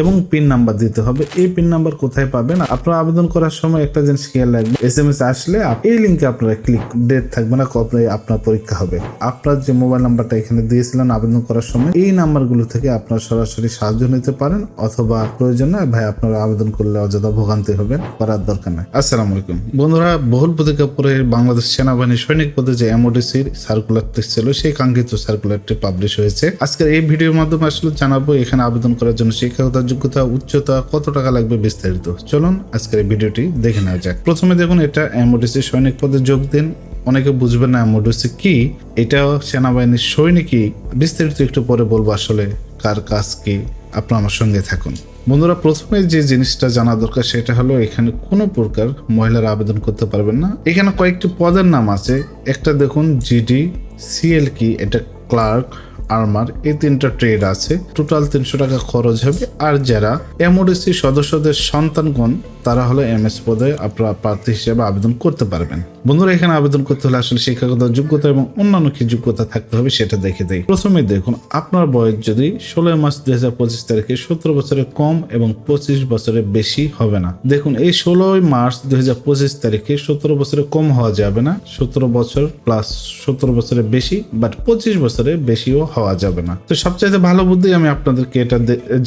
এবং pin number দিতে হবে। এই পিন নাম্বার কোথায় পাবেন? আপনারা আবেদন করার সময় একটা জিনিস খেয়াল রাখবেন। এস এম এস আসলে এই লিঙ্কে আপনারা ক্লিক ডেট থাকবে না কবে আপনার পরীক্ষা হবে। আপনার যে মোবাইল নাম্বারটা এখানে দিয়েছিলেন আবেদন করার সময়, এই নাম্বারগুলো থেকে আপনারা সরাসরি সাহায্য নিতে পারেন, অথবা প্রয়োজন নয় ভাই আপনারা আবেদন করলে অযথা ভোগান্তি হবেন, করার দরকার নাই। আসসালামু আলাইকুম। বন্ধুরা, বহুল প্রতীক্ষা পরে বাংলাদেশ সেনাবাহিনী সৈনিক পদে যে এমওডিসির সার্কুলারটি ছিল, সেই কাঙ্ক্ষিত সার্কুলারটি পাবলিশ হয়েছে। আজকের এই ভিডিওর মাধ্যমে আসলে জানাব, এখানে আবেদন করার জন্য শিক্ষাগত যোগ্যতা, উচ্চতা, কত টাকা লাগবে বিস্তারিত? চলুন আজকের ভিডিওটি দেখে নেওয়া যাক। প্রথমে দেখুন, এটা এমওডিসি সৈনিক পদে যোগ দিন। অনেকে বুঝবেন না এমওডিসি কি। এটা সেনাবাহিনীর সৈনিকই। বিস্তারিত একটু পরে বলব আসলে কার কাজ কি। আপনার আমার সঙ্গে থাকুন। বন্ধুরা, প্রথমে যে জিনিসটা জানা দরকার সেটা হলো, এখানে কোনো প্রকার মহিলারা আবেদন করতে পারবেন না। এখানে কয়েকটি পদের নাম আছে। একটা দেখুন, জিডি, সিএল কি, এটা ক্লার্ক। আর্মার এই তিনটা ট্রেড আছে। টোটাল তিনশো টাকা খরচ হবে। আর যারা এমওডিসি সদস্যদের সন্তানগণ, তারা হলো এম এস পদে আপনারা প্রার্থী হিসেবে আবেদন করতে পারবেন। বন্ধুরা, এখানে আবেদন করতে হলে আসলে শিক্ষাগত যোগ্যতা এবং অন্যান্য কি যোগ্যতা থাকতে হবে সেটা দেখে দেয় প্রথমে দেখুন, আপনার বয়স যদি ষোলো মাস দুই হাজার পঁচিশ তারিখে সতেরো বছরের কম এবং পঁচিশ বছরের বেশি হবে না। দেখুন, এই ষোলোই মার্চ দুই হাজার পঁচিশ তারিখে সতেরো বছরের কম হওয়া যাবে না। সতেরো বছর প্লাস সতেরো বছরের বেশি বাট পঁচিশ বছরের বেশিও হওয়া যাবে না। তো সবচাইতে ভালো বুদ্ধি আমি আপনাদেরকে এটা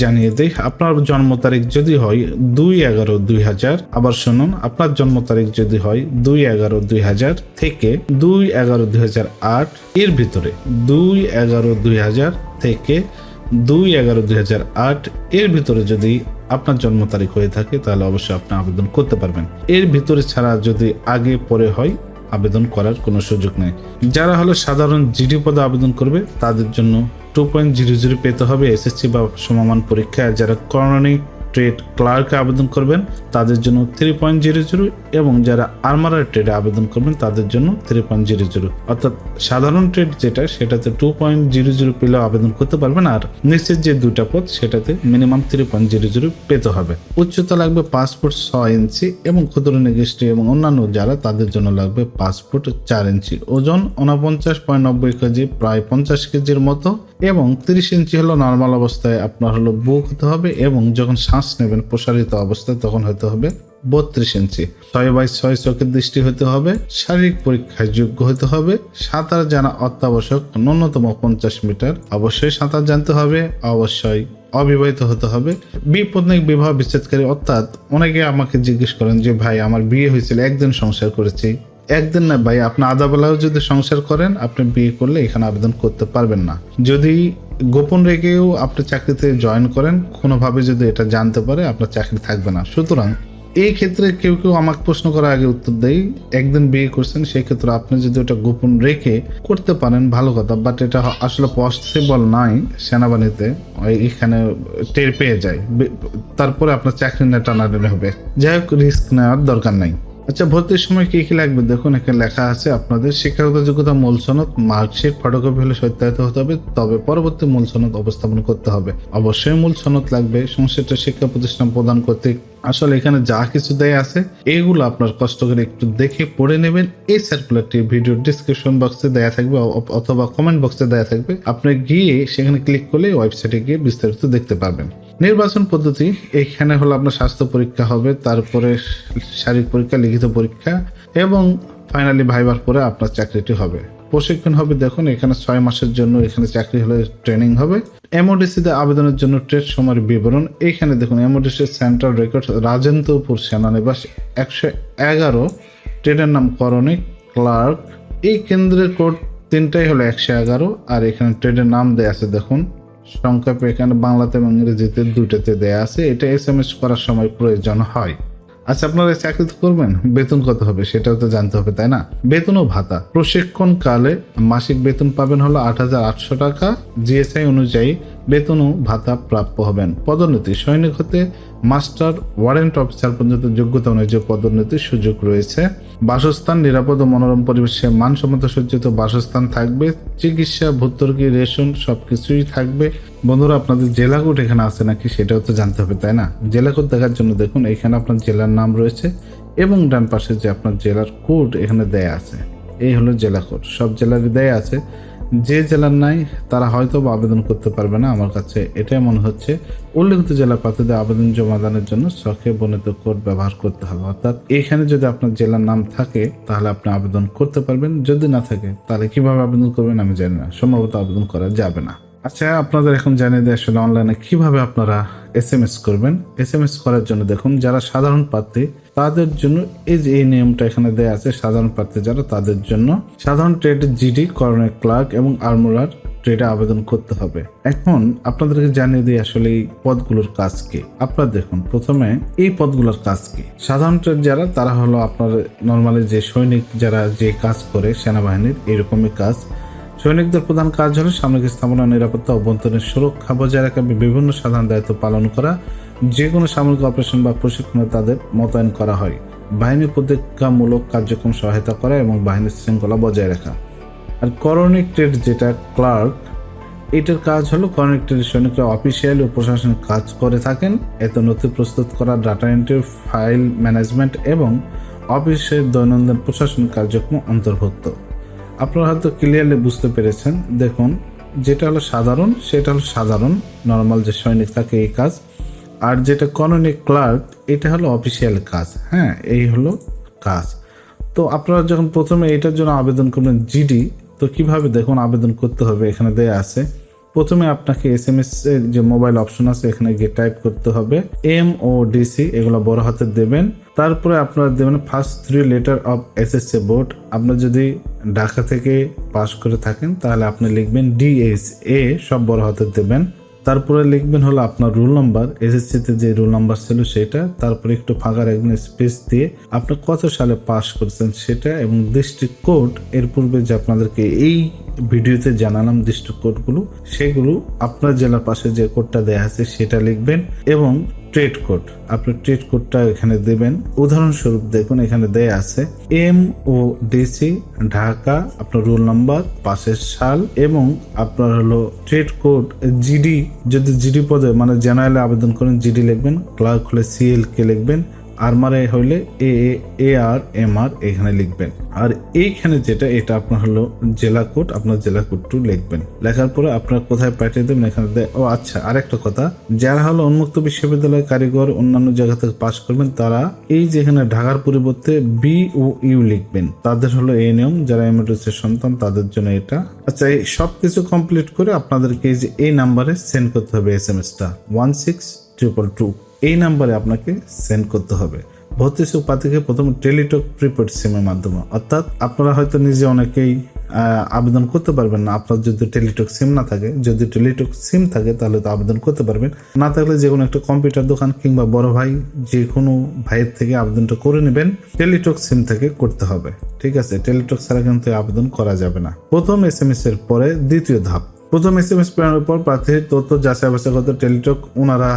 জানিয়ে দিই, আপনার জন্ম তারিখ যদি হয় দুই এগারো দুই হাজার, আবার শুনুন, আপনার জন্ম তারিখ যদি হয় দুই এগারো দুই হাজার থেকে দুই এগারো দুই হাজার আট, এর ভিতরে দুই এগারো দুই হাজার থেকে দুই এগারো দুই হাজার আট, এর ভিতরে যদি আপনার জন্ম তারিখ হয়ে থাকে, তাহলে অবশ্যই আপনি আবেদন করতে পারবেন। এর ভিতরে ছাড়া যদি আগে পরে হয়, আবেদন করার কোনো সুযোগ নেই। যারা হলো সাধারণ জিডি পদে আবেদন করবে, তাদের জন্য টু পয়েন্ট জিরো জিরো পেতে হবে। এসএসসি বা সমমান পরীক্ষায় যারা করণিক ট্রেড ক্লার্কে আবেদন করবেন, তাদের জন্য থ্রি পয়েন্ট জিরো জিরো এবং যারা আর্মারার ট্রেডে আবেদন করবেন, তাদের জন্য থ্রি পয়েন্ট জিরো জিরো অর্থাৎ সাধারণ ট্রেড যেটা, সেটাতে টু পয়েন্ট জিরো জিরো পেলেও আবেদন করতে পারবেন আর নিচের যে দুইটা পদ, সেটাতে minimum three point zero zero পেতে হবে। উচ্চতা লাগবে পাসপোর্ট ছয় ইঞ্চি এবং ক্ষুদ্র নিগোষ্ঠী এবং অন্যান্য যারা, তাদের জন্য লাগবে ফুট চার ইঞ্চি। ওজন উনপঞ্চাশ পয়েন্ট নব্বই কেজি, প্রায় পঞ্চাশ কেজির মতো এবং তিরিশ ইঞ্চি হলো নর্মাল অবস্থায় আপনার হলো বুক হতে হবে এবং যখন নেবেন প্রসারিত অবস্থায় তখন হতে হবে বত্রিশ ইঞ্চি। ছয় বাই ছয় চোখের দৃষ্টি হতে হবে, শারীরিক পরীক্ষায় যোগ্য হতে হবে। সাঁতার জানা অত্যাবশ্যক, ন্যূনতম পঞ্চাশ মিটার। অবশ্যই সাঁতার জানতে হবে, অবশ্যই অবিবাহিত হতে হবে। বিপত্নিক বিবাহ বিচ্ছেদকারী, অর্থাৎ অনেকে আমাকে জিজ্ঞেস করেন যে, ভাই, আমার বিয়ে হয়েছিল, একদিন সংসার করেছি। একদিন না, ভাই, আপনি আধা বেলাও যদি সংসার করেন, আপনি বিয়ে করলে এখানে আবেদন করতে পারবেন না। যদি গোপন রেখেও আপনি চাকরিতে জয়েন করেন, কোনোভাবে যদি এটা জানতে পারে, আপনার চাকরি থাকবে না। সুতরাং এই ক্ষেত্রে কেউ কেউ আমাকে প্রশ্ন করার আগে উত্তর দেই একদিন বিয়ে করছেন, সেই ক্ষেত্রে আপনি যদি ওটা গোপন রেখে করতে পারেন, ভালো কথা বাট এটা আসলে পসিবল নাই সেনাবাহিনীতে এখানে টের পেয়ে যায়। তারপরে আপনার চাকরি না টানাটানি হবে। যাই হোক রিস্ক নেওয়ার দরকার নাই। আচ্ছা ভর্তির সময় কি কি লাগবে? দেখুন, এখানে লেখা আছে আপনাদের শিক্ষাগত যোগ্যতা, মূল সনদ, মার্কশিট, ফটোকপি হলে সত্যায়িত হতে হবে। তবে পরবর্তী মূল সনদ উপস্থাপন করতে হবে। অবশ্যই মূল সনদ লাগবে। সংশ্লিষ্ট শিক্ষা প্রতিষ্ঠান প্রদান করতে আসলে এখানে যা কিছু দেয় আছে, এগুলো আপনার কষ্ট করে একটু দেখে পড়ে নেবেন। এই সার্কুলারটি ভিডিও ডিসক্রিপশন বক্সে দেয়া থাকবে অথবা কমেন্ট বক্সে দেয়া থাকবে। আপনি গিয়ে সেখানে ক্লিক করলে ওয়েবসাইটে গিয়ে বিস্তারিত দেখতে পারবেন। নির্বাচন পদ্ধতি, এখানে হলো আপনার স্বাস্থ্য পরীক্ষা হবে, তারপরে শারীরিক পরীক্ষা, লিখিত পরীক্ষা, এবং ফাইনালি ভাইবার পরে আপনার চাকরিটি হবে। প্রশিক্ষণ হবে, দেখুন, এখানে ছয় মাসের জন্য এখানে চাকরি হলে ট্রেনিং হবে। এমওডিসিতে আবেদনের জন্য ট্রেড সময়ের বিবরণ, এখানে দেখুন M O D C central record Rajendrapur সেনানিবাস একশো এগারো ট্রেডের নাম করণিক ক্লার্ক এই কেন্দ্রের কোড তিনটাই হলো একশো এগারো, আর এখানে ট্রেডের নাম দেয়া আছে, দেখুন। সংক্ষেপে এখানে বাংলাতে এবং ইংরেজিতে দুইটাতে দেয়া আছে। এটা এস এম এস করার সময় প্রয়োজন হয়। আচ্ছা আপনারা চাকরি তো করবেন? বেতন কত হবে? সেটাও তো জানতে হবে, তাই না? বেতন ও ভাতা। প্রশিক্ষণ কালে মাসিক বেতন পাবেন হলো আট হাজার আটশো টাকা। জিএসআই অনুযায়ী বেতন ও ভাতা প্রাপ্য হবেন। পদোন্নতি। সৈনিক হতে মাস্টার, ওয়ারেন্ট অফিসার পর্যন্ত যোগ্যতা অনুযায়ী পদোন্নতির সুযোগ রয়েছে। বাসস্থান, নিরাপদ ও মনোরম পরিবেশে মানসম্মত সজ্জিত বাসস্থান থাকবে। চিকিৎসা ভর্তুকি রেশন সবকিছুই থাকবে। বন্ধুরা, আপনাদের জেলা কোড এখানে আছে নাকি সেটাও তো জানতে হবে, তাই না? জেলা কোড দেখার জন্য দেখুন, এখানে আপনার জেলার নাম রয়েছে এবং ডান পাশে যে আপনার জেলার কোড এখানে দেয়া আছে, এই হলো জেলা কোড। সব জেলারই দেয়া আছে, যে জেলার নাই, তারা হয়তো আবেদন করতে পারবে না, আমার কাছে এটাই মনে হচ্ছে। উল্লেখিত জেলা প্রার্থীদের আবেদন জমাদানের জন্য শখে বর্ণিত কোড ব্যবহার করতে হবে, অর্থাৎ এখানে যদি আপনার জেলার নাম থাকে, তাহলে আপনি আবেদন করতে পারবেন, যদি না থাকে, তাহলে কীভাবে আবেদন করবেন আমি জানি না, সম্ভবত আবেদন করা যাবে না। আচ্ছা আপনাদের এখন জানিয়ে দেয় আসলে অনলাইনে কীভাবে আপনারা এস এম এস করবেন। এস এম এস করার জন্য দেখুন, যারা সাধারণ প্রার্থী, তাদের জন্য এই যে এই নিয়মটা এখানে দেয়া আছে, সাধারণ প্রার্থী যারা, তাদের জন্য সাধারণ ট্রেড জিডি করণের ক্লার্ক এবং আর্মোলার ট্রেডে আবেদন করতে হবে। এখন আপনাদেরকে জানিয়ে দিই আসলে এই পদগুলোর কাজ কি। আপনারা দেখুন, প্রথমে এই পদগুলোর কাজ কি। সাধারণ ট্রেড যারা, তারা হলো আপনার নর্মালি যে সৈনিক যারা যে কাজ করে, সেনাবাহিনীর, এরকমই কাজ। সৈনিকদের প্রধান কাজ হলো সামরিক স্থাপনা, নিরাপত্তা, অভ্যন্তরীণ সুরক্ষা বজায় রাখা, বিভিন্ন সাধারণ দায়িত্ব পালন করা যে কোনো সামরিক অপারেশন বা প্রশিক্ষণে তাদের মোতায়েন করা হয়। বাহিনীর প্রতিজ্ঞামূলক কার্যক্রম সহায়তা করা এবং বাহিনীর শৃঙ্খলা বজায় রাখা। আর করণিক ট্রেড যেটা ক্লার্ক, এটার কাজ হলো করণিক ট্রেড সৈনিকরা অফিসিয়াল ও প্রশাসনিক কাজ করে থাকেন। এতে নথি প্রস্তুত করা, ডাটা এন্ট্রি, ফাইল ম্যানেজমেন্ট এবং অফিসের দৈনন্দিন প্রশাসনিক কার্যক্রম অন্তর্ভুক্ত। আপনারা হয়তো ক্লিয়ারলি বুঝতে পেরেছেন। দেখুন, যেটা হলো সাধারণ, সেটা হলো সাধারণ নর্মাল যে সৈনিক থাকে এই কাজ। আর যেটা কননিক ক্লার্ক এটা হলো অফিসিয়াল কাজ। হ্যাঁ এই হলো কাজ। তো আপনারা যখন প্রথমে এটার জন্য আবেদন করবেন জিডি তো কীভাবে দেখুন আবেদন করতে হবে? এখানে দেয়া আছে। প্রথমে আপনাকে এস এম এস এর যে মোবাইল অপশন আছে, এখানে গিয়ে টাইপ করতে হবে এম ও ডিসি এগুলো বড় হাতে দেবেন। তারপরে আপনারা দেবেন first three letter of SSC board আপনার যদি ঢাকা থেকে পাশ করে থাকেন, তাহলে আপনি লিখবেন ডিএস এ সব বড় হাতে দেবেন। তারপরে লিখবেন হলো আপনার রোল নাম্বার। এসএসসিতে যে রোল নাম্বার ছিল সেটা। তারপরে একটু ফাঁকা রাখবেন স্পেস দিয়ে। আপনি কত সালে পাস করছেন সেটা এবং ডিস্ট্রিক্ট কোড এর পূর্বে যে আপনাদেরকে এই ভিডিওতে জানালাম ডিস্ট্রিক্ট কোডগুলো, সেগুলো আপনার জেলার পাশে যে কোডটা দেয়া আছে সেটা লিখবেন এবং ট্রেড কোড আপনি ট্রেড কোডটা এখানে দেবেন। উদাহরণস্বরূপ দেখুন, এখানে দেয়া আছে এম ও ডিসি ঢাকা, আপনার রোল নাম্বার পাশের সাল এবং আপনার হলো ট্রেড কোড জিডি যদি জিডি পদে মানে জেনারেলে আবেদন করেন জিডি লিখবেন ক্লার্ক হলে সিএল কে লিখবেন। আরমারে হইলে এ এ আর, এম আর এখানে লিখবেন। আর এইখানে যেটা, এটা আপনার হলো জেলা কোড, আপনার জেলা কোডটু লিখবেন। লেখার পরে আপনার কোথায় পাঠিয়ে দেবেন এখানে ও আচ্ছা আরেকটা কথা। যারা হলো উন্মুক্ত বিশ্ববিদ্যালয় কারিগর, অন্যান্য জায়গা থেকে পাশ করবেন, তারা এই যেখানে ঢাকার পরিবর্তে বি ও ইউ লিখবেন। তাদের হলো এই নিয়ম, যারা এমএডএসের সন্তান, তাদের জন্য এটা। আচ্ছা এই সব কিছু কমপ্লিট করে আপনাদেরকে এই যে এই নাম্বারে সেন্ড করতে হবে এস এম এসটা ওয়ান সিক্স ট্রিপল টু এই নাম্বারে আপনাকে সেন্ড করতে হবে। ভর্তি সুখ প্রার্থীকে প্রথমে টেলিটক প্রিপেড সিমের মাধ্যমে। অর্থাৎ আপনারা হয়তো নিজে অনেকেই আবেদন করতে পারবেন না। আপনার যদি টেলিটক সিম না থাকে, যদি টেলিটক সিম থাকে, তাহলে তো আবেদন করতে পারবেন। না থাকলে যে কোনো একটা কম্পিউটার দোকান কিংবা বড় ভাই যে কোনো ভাইয়ের থেকে আবেদনটা করে নেবেন। টেলিটক সিম থেকে করতে হবে। ঠিক আছে? টেলিটক ছাড়া কিন্তু আবেদন করা যাবে না। প্রথম এস এম এস এর পরে দ্বিতীয় ধাপ। প্রথম এস এম এস প্রেরণের পর প্রার্থীর তথ্য যাচাই বাছাই করতে টেলিটক ওনারা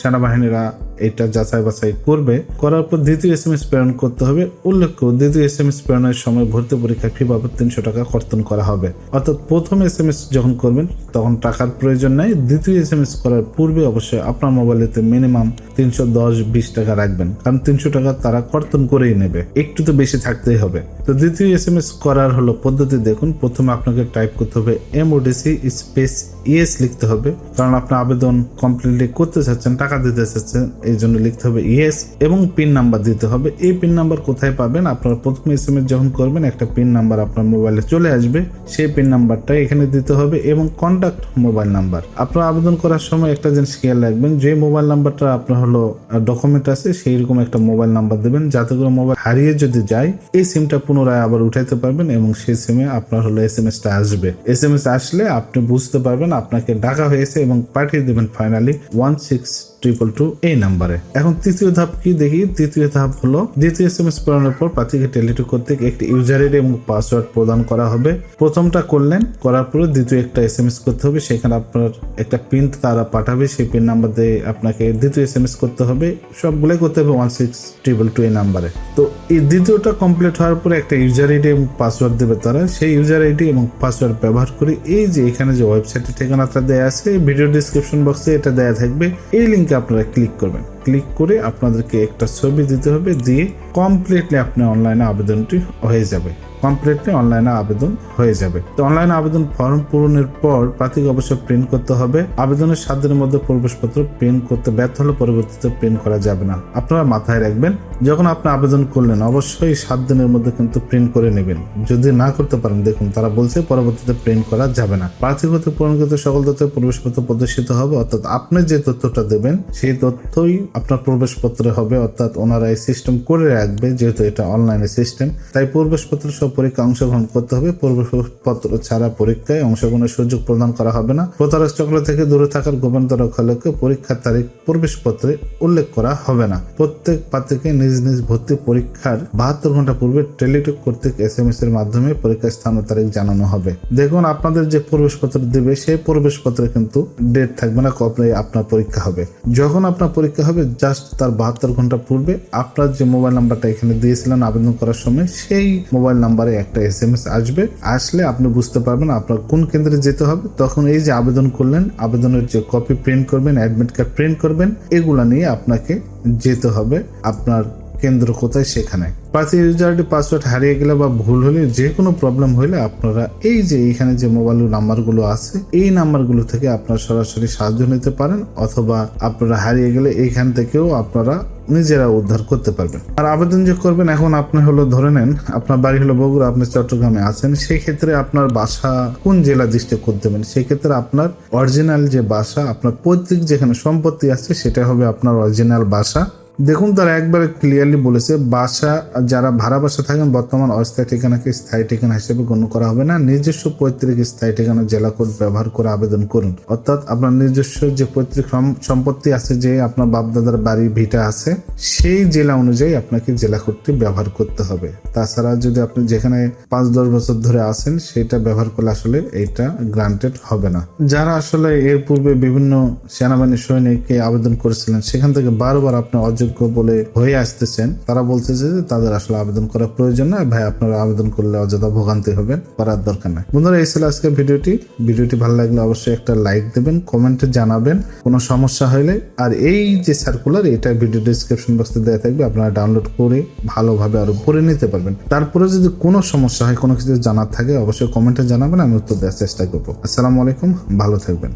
সেনাবাহিনীরা এটা যাচাই বাছাই করবে। করার পর দ্বিতীয় এস এম এস প্রেরণ করতে হবে। উল্লেখ্য, দ্বিতীয় এস এম এস প্রেরণের সময় ভর্তি পরীক্ষায় ফি বাবদ তিনশো টাকা কর্তন করা হবে। অর্থাৎ প্রথম এস এম এস যখন করবেন, তখন টাকার প্রয়োজন নেই। দ্বিতীয় এস এম এস করার পূর্বে অবশ্যই আপনার মোবাইলেতে মিনিমাম তিনশো দশ, বিশ টাকা রাখবেন। কারণ তিনশো টাকা তারা কর্তন করেই নেবে। একটু তো বেশি থাকতেই হবে। তো দ্বিতীয় এস এম এস করার হলো পদ্ধতি দেখুন। প্রথমে আপনাকে টাইপ করতে হবে এমওডিসি স্পেস ইএস লিখতে হবে। কারণ আপনি আবেদন কমপ্লিটলি করতে চাচ্ছেন, টাকা দিতে চাচ্ছেন এই জন্য লিখতে হবে ইএস এবং পিন নাম্বার দিতে হবে। এই পিন নাম্বার কোথায় পাবেন? আপনারা প্রথমে এস এম এস যখন করবেন, একটা পিন নাম্বার আপনার মোবাইলে চলে আসবে। সেই পিন নাম্বারটা এখানে দিতে হবে এবং কন্ট্যাক্ট মোবাইল নাম্বার আপনার আবেদন করার সময় একটা জিনিস খেয়াল রাখবেন, যে মোবাইল নাম্বারটা আপনার হলো ডকুমেন্ট আছে সেই রকম একটা মোবাইল নাম্বার দেবেন। যাতে করে মোবাইল হারিয়ে যদি যায়, এই সিমটা পুনরায় আবার উঠাইতে পারবেন এবং সেই সিমে আপনার হলো এস এম এসটা আসবে। এস এম এস আসলে আপনি বুঝতে পারবেন, আপনাকে ডাকা হয়েছে এবং পাঠিয়ে দেবেন finally one six triple two এই নাম্বারে এখন তৃতীয় ধাপ কি দেখি? তৃতীয় ধাপ হলো দ্বিতীয় এস এম এস প্রেরণের পর প্রার্থীকে টেলিটক কর্তৃক একটি ইউজার আইডি এবং পাসওয়ার্ড প্রদান করা হবে। প্রথমটা করলেন, করার পরে দ্বিতীয় একটা এস এম এস করতে হবে। সেখানে আপনার একটা পিন তারা পাঠাবে, সেই পিন নাম্বার দিয়ে আপনাকে দ্বিতীয় এস এম এস করতে হবে। সবগুলোই করতে হবে ওয়ান সিক্স ট্রিপল টু এই নাম্বারে তো এই দ্বিতীয়টা কমপ্লিট হওয়ার পরে একটা ইউজার আইডি এবং পাসওয়ার্ড দেবে তারা। সেই ইউজার আইডি এবং পাসওয়ার্ড ব্যবহার করে এই যে এখানে যে ওয়েবসাইটের ঠিকানাটা দেওয়া আছে ভিডিও ডিসক্রিপশন বক্সে এটা দেওয়া থাকবে। এই লিঙ্কে আপনারা ক্লিক করবেন। ক্লিক করে আপনাদেরকে একটা ছবি দিতে হবে, দিয়ে কমপ্লিটলি আপনার অনলাইনে আবেদনটি হয়ে যাবে। কমপ্লিটলি অনলাইনে আবেদন হয়ে যাবে। তো অনলাইনে আবেদন ফর্ম পূরণের পর প্রার্থীকে অবশ্যই প্রিন্ট করতে হবে। আবেদনের সাত দিনের মধ্যে প্রবেশপত্র প্রিন্ট করতে ব্যর্থ হলে পরবর্তীতে প্রিন্ট করা যাবে না। আপনারা মাথায় রাখবেন, যখন আপনি আবেদন করলেন, অবশ্যই সাত দিনের মধ্যে কিন্তু প্রিন্ট করে নেবেন। যদি না করতে পারেন, দেখুন, তারা বলছে পরবর্তীতে প্রিন্ট করা যাবে না। প্রার্থী হতে পূরণকৃত সকল তথ্য প্রবেশপত্র প্রদর্শিত হবে, অর্থাৎ আপনি যে তথ্যটা দেবেন, সেই তথ্যই আপনার প্রবেশপত্রে হবে, অর্থাৎ ওনারা এই সিস্টেম করে রাখবে, যেহেতু এটা অনলাইনে সিস্টেম তাই প্রবেশপত্র সব পরীক্ষা অংশগ্রহণ করতে হবে। প্রবেশপত্র ছাড়া পরীক্ষায় অংশগ্রহণের সুযোগ প্রদান করা হবে না। প্রতারক চক্র থেকে দূরে থাকার গোপনীয়তা রক্ষা লক্ষ্যে পরীক্ষার তারিখ প্রবেশপত্রে উল্লেখ করা হবে না। প্রত্যেক প্রার্থীকে নিজ নিজ ভর্তি পরীক্ষার বাহাত্তর ঘণ্টা পূর্বে টেলিটক কর্তৃক এস এম এস এর মাধ্যমে পরীক্ষার স্থান ও তারিখ জানানো হবে। দেখুন, আপনাদের যে প্রবেশপত্র দেবে, সেই প্রবেশপত্রে কিন্তু ডেট থাকবে না, কবে আপনার পরীক্ষা হবে। যখন আপনার পরীক্ষা হবে জাস্ট তার বাহাত্তর ঘণ্টা পূর্বে আপনার যে মোবাইল নাম্বারটা এখানে দিয়েছিলেন আবেদন করার সময়, সেই মোবাইল নাম্বারে একটা এস এম এস আসবে। আসলে আপনি বুঝতে পারবেন আপনার কোন কেন্দ্রে যেতে হবে। তখন এই যে আবেদন করলেন, আবেদনের যে কপি প্রিন্ট করবেন অ্যাডমিট কার্ড প্রিন্ট করবেন, এগুলা নিয়ে আপনাকে যেতে হবে। আপনার কেন্দ্র কোথায়? সেখানে। প্রার্থী ইউজার পাসওয়ার্ড হারিয়ে গেলে বা ভুল হলে যে কোনো প্রবলেম হলে আপনারা এই যে এখানে যে মোবাইল নাম্বারগুলো আছে, এই নাম্বারগুলো থেকে আপনারা সরাসরি সাহায্য নিতে পারেন অথবা আপনারা হারিয়ে গেলে এইখান থেকেও আপনারা নিজেরা উদ্ধার করতে পারবেন। আর আবেদন যে করবেন, এখন আপনি হলো ধরে নেন, আপনার বাড়ি হলো বগুড়া, আপনি চট্টগ্রামে আছেন সেই ক্ষেত্রে আপনার বাসা কোন জেলা ডিস্ট্রিক্ট করতে দেবেন সেই ক্ষেত্রে আপনার অরিজিনাল যে বাসা, আপনার পৈতৃক যেখানে সম্পত্তি আছে, সেটা হবে আপনার অরিজিনাল বাসা। দেখুন, তারা একবারে ক্লিয়ারলি বলেছে, বাসা, যারা ভাড়া বাসা থাকেন, বর্তমান অস্থায়ী ঠিকানাকে স্থায়ী ঠিকানা হিসেবে গণ্য করা হবে না। নিজস্ব পৈতৃক স্থায়ী ঠিকানা জেলা কোড ব্যবহার করে আবেদন করুন। অর্থাৎ আপনার নিজস্ব যে পৈতৃক সম্পত্তি আছে, যে আপনার বাপদাদার বাড়ি, ভিটা আছে, সেই জেলা অনুযায়ী আপনাকে জেলা কোডটি ব্যবহার করতে হবে। তাছাড়া যদি আপনি যেখানে পাঁচ, দশ বছর ধরে আছেন, সেটা ব্যবহার করলে আসলে এইটা গ্রান্টেড হবে না। যারা আসলে এর পূর্বে বিভিন্ন সেনাবাহিনী সৈনিককে আবেদন করেছিলেন, সেখান থেকে বারবার আপনি অযোগ্য বলে হয়ে আসতেছেন। তারা বলতেছে যে তাদের আসলে আবেদন করা প্রয়োজন নয় ভাই, আপনারা আবেদন করলে অযথা ভোগান্তি হবেন করার দরকার নাই। বন্ধুরা, এই ছিল আজকে ভিডিওটি। ভিডিওটি ভালো লাগলে অবশ্যই একটা লাইক দেবেন, কমেন্টে জানাবেন। কোনো সমস্যা হলে আর এই যে সার্কুলার এটা ভিডিও ডিসক্রিপশন বক্সে দেওয়া থাকবে। আপনারা ডাউনলোড করে ভালোভাবে আরও পড়ে নিতে পারবেন। তারপরে যদি কোনো সমস্যা হয়, কোনো কিছু জানার থাকে, অবশ্যই কমেন্টে জানাবেন, আমি উত্তর দেওয়ার চেষ্টা করব। আসসালামু আলাইকুম, ভালো থাকবেন।